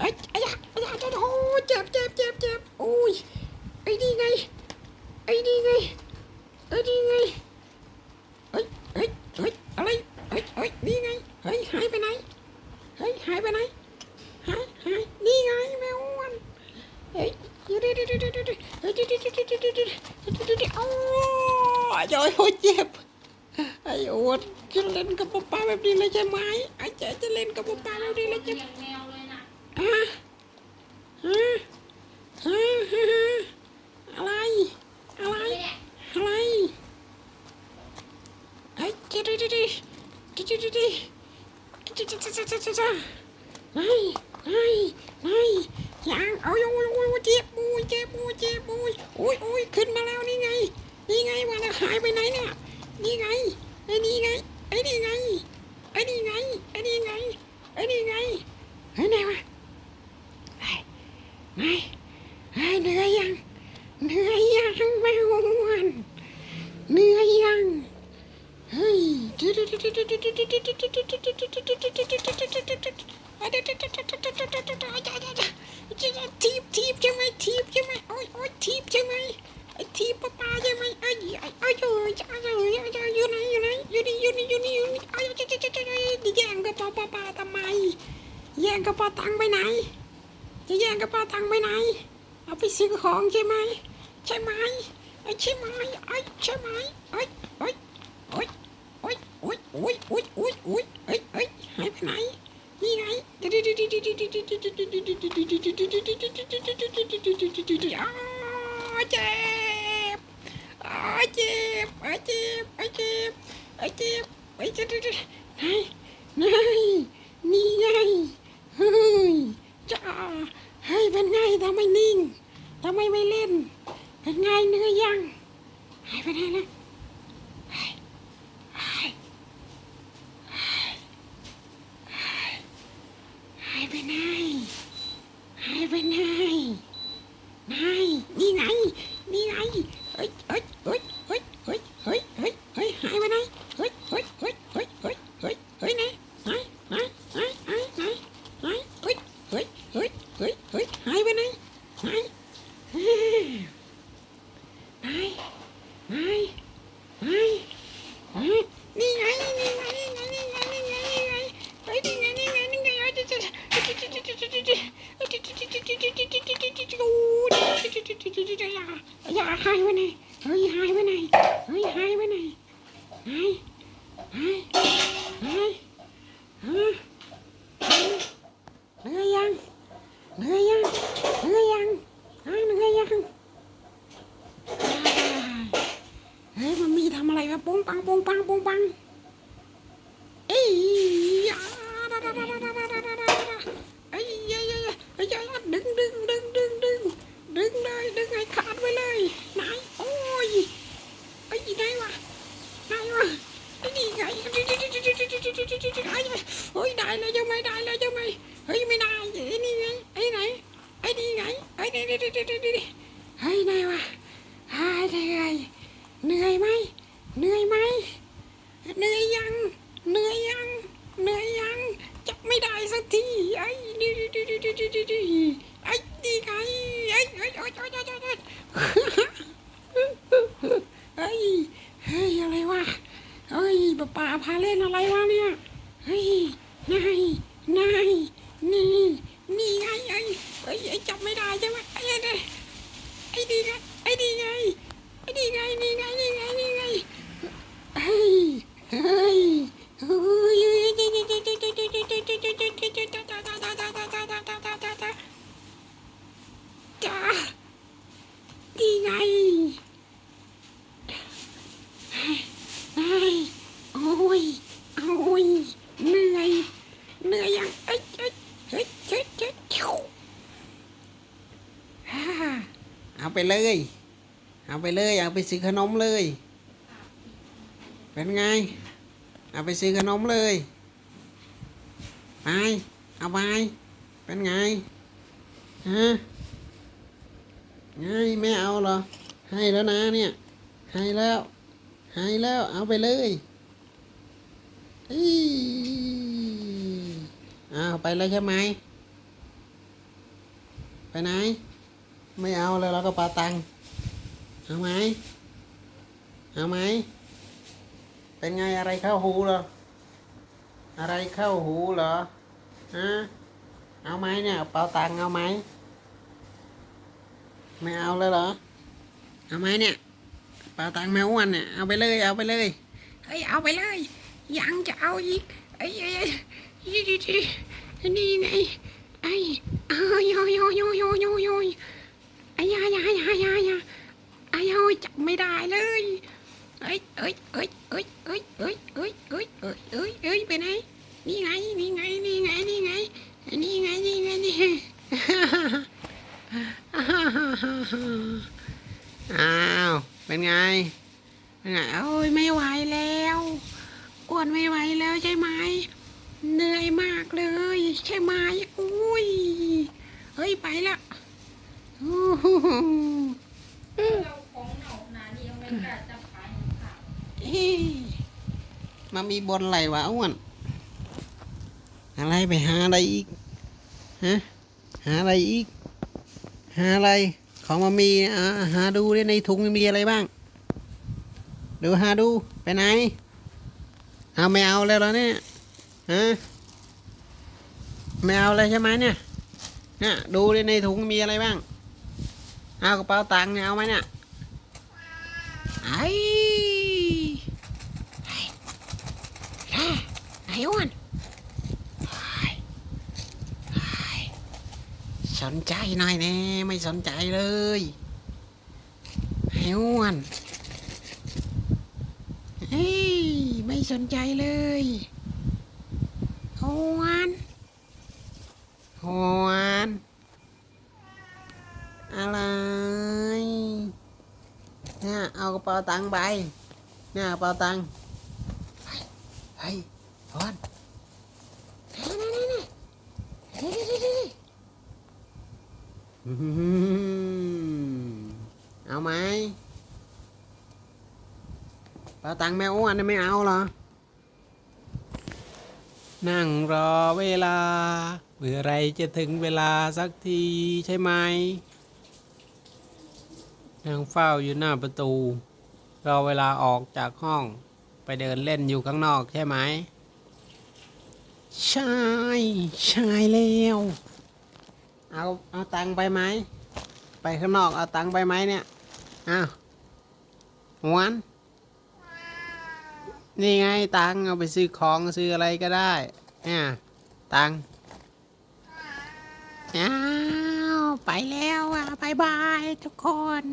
ไอ้ไอ้ยะไอ้ยะโอ้เจ็บเจ็บเจ็บเจ็บโอ้ยไอ้นี่ไงไอ้นี่ไงไอ้นี่ไงเฮ้ยเฮ้ยเฮ้ยอะไรเฮ้ยเฮ้ยนี่ไงเฮ้ยหายไปไหนเฮ้ยหายไปไหนหายหายนี่ไงแมวอ้วนเฮ้ยเดี๋ยวเดี๋ยวเดี๋ยวเดี๋ยวเดี๋ยวเดี๋ยวเดี๋ยวเดี๋ยวเดี๋ยวเดี๋ยวเดี๋ยวเดี๋ยวเดี๋ยวเดี๋ยวโอ้ยโอ้ยโอ้ยเจ็บไอ้โอ๊ตจะเล่นกับป๊าป๊าแบบนี้เลยใช่ไหมไอ้เจ๊จะเล่นกับป๊าป๊าแบบนี้เลยใช่ไหม 哎。 จะแย่งกระเป๋าตังค์ไปไหน เอาไปซื้อของใช่ไหม ใช่ไหมไอ้ใช่ไหมไอ้ใช่ไหมไอ้ไอ้ไอ้ไอ้ไอ้ไอ้ไอ้ไอ้ไอ้ไอ้ไอ้หายไปไหนนี่ไงอ้าเจ็บอ้าเจ็บอ้าเจ็บอ้าเจ็บอ้าเจ็บอ้าเจ็บไหนไหนนี่ไงเฮ้ยจ้า เฮ้ยเป็นไง ทำไมนิ่งทำไมไม่เล่น เป็นไงเหนื่อยยัง หายไปไหนนะห เฮ้ย หายไปไหนหายหนไหนไหนไหานนี่ไงนี่ไงนี่ไงนี่ไงนี่ไงนี่ไงเฮ้ยนี่ไงนี่ไงนี่ไงเฮ้ยอย่าหายไปไหนเฮ้ยหายไปไหนเฮ้ยหายไปไหนไหนไหนไหนฮะเหนื่อยยัง เหนื่อยยังเหนื่อยยังฮะเหนื่อยยังเฮ้ยมันมีทำอะไรวะปุ้งปังปุ้งปังปุ้งปัง นี่นี่นี่นี่นี่เฮ้ยไหนวะหายได้ไงเหนื่อยไหมเหนื่อยไหมเหนื่อยยังเหนื่อยยังเหนื่อยยังจับไม่ได้สักทีไอ้นี่นี่นี่นี่นี่นี่ไอ้นี่ไงไอ้ไอ้ไอ้ไอ้ไอ้ไอ้ไอ้เฮ้ยอะไรวะเฮ้ยป้าป่าพาเล่นอะไรวะเนี่ยเฮ้ยนายนายนี่นี่ไงไอ้ไอ้ไอ้จับไม่ได้ใช่ไหมไอ้ไอ้ไอ้นี่ไงไอ้นี่ไง ไอ้นี่ไงนี่ไงนี่ไงนี่ไงเฮ้ยเฮ้ยเฮ้ยจ้านี่ไงเฮ้ยโอ้ยโอ้ยเหนื่อยเหนื่อยยังเอ้ยเอ้ยเฮ้ยเฮ้ยเฮ้ยฮ่า เอาไปเลย เอาไปเลย เอาไปซื้อขนมเลย เป็นไง เอาไปซื้อขนมเลย ไป เอาไป เป็นไง ฮะไงไม่เอาเหรอ ให้แล้วนะเนี่ย ให้แล้ว ให้แล้ว เอาไปเลยอีเอาวไปแล้วใช่ไหม ไปไหน ไม่เอาเลยแล้วก็ปาตังเอาไหมเอาไหมเป็นไงอะไรเข้าหูเหรอ อะไรเข้าหูเหรอฮะเอาไหมเนี่ยเปาตังเอาไหมไม่เอาเลยเหรอ เอาไหมเนี่ยเปาตังแมวอ้วนเนี่ยเอาไปเลยเอาไปเลยเฮ้ยเอาไปเลย ยังจะเอาอีกไอ้ไอ้ไอ้นี่นี่นี่ไงไอ้อ้ยโยโยโยโยโยย อ้ยายายายายาไอ้โอ้ยจับไม่ได้เลยเอ้ยเอ้ยเอ้ยเอ้ยเอ้ยเอ้ยเอ้ยเอ้ยเอ้ยเอ้ยเอ้ยไปไหนนี่ไงนี่ไงนี่ไงนี่ไงนี่ไงนี่ไงนี่อ้าวเป็นไงเป็นไงโอ้ยไม่ไหวแล้วอ้วนไม่ไหวแล้วใช่ไหมเหนื่อยมากเลย ใช่ไหมอุ้ยเฮ้ยไปละ มาจับขายของขาวเอ๊ะมามีบนอะไรวะอ้วนอะไรไปหาอะไรอีกฮะหาอะไรอีก หาอะไร ของมามีอ่าหาดูดิในถุงมีอะไรบ้าง ดูหาดูไปไหน เอาไม่เอาแล้วเหรอเนี่ยฮะไม่เอาเลยใช่ไหมเนี่ยเนี่ยดูดิในถุงมีอะไรบ้าง เอากระเป๋าตังค์เนี่ยเอาไหมเนี่ยไอ้ไอ้ไอ้อ้วนไอ้ไอ้สนใจหน่อยแน่ไม่สนใจเลยไอ้อ้วนเฮ้ยไม่สนใจเลยหวานหวนอะไร เนี่ยเอากระเป๋าตังค์ไปเนี่ยกระเป๋าตังค์เฮ้ยเฮ้ยหวานเอาไหมเปาตังค์แม่อ้วนไม่เอาเหรอ นั่งรอเวลาเมื่อไรจะถึงเวลาสักทีใช่ไหม นั่งเฝ้าอยู่หน้าประตู รอเวลาออกจากห้องไปเดินเล่นอยู่ข้างนอกใช่ไหม ใช่ ใช่แล้วเอาเอาตังไปไหม ไปข้างนอกเอาตังไปไหมเนี่ยอ้าวหวนนี่ไงตังเอาไปซื้อของซื้ออะไรก็ได้เนี่ยตังอ้า ไปแล้วอะบายบายทุกคน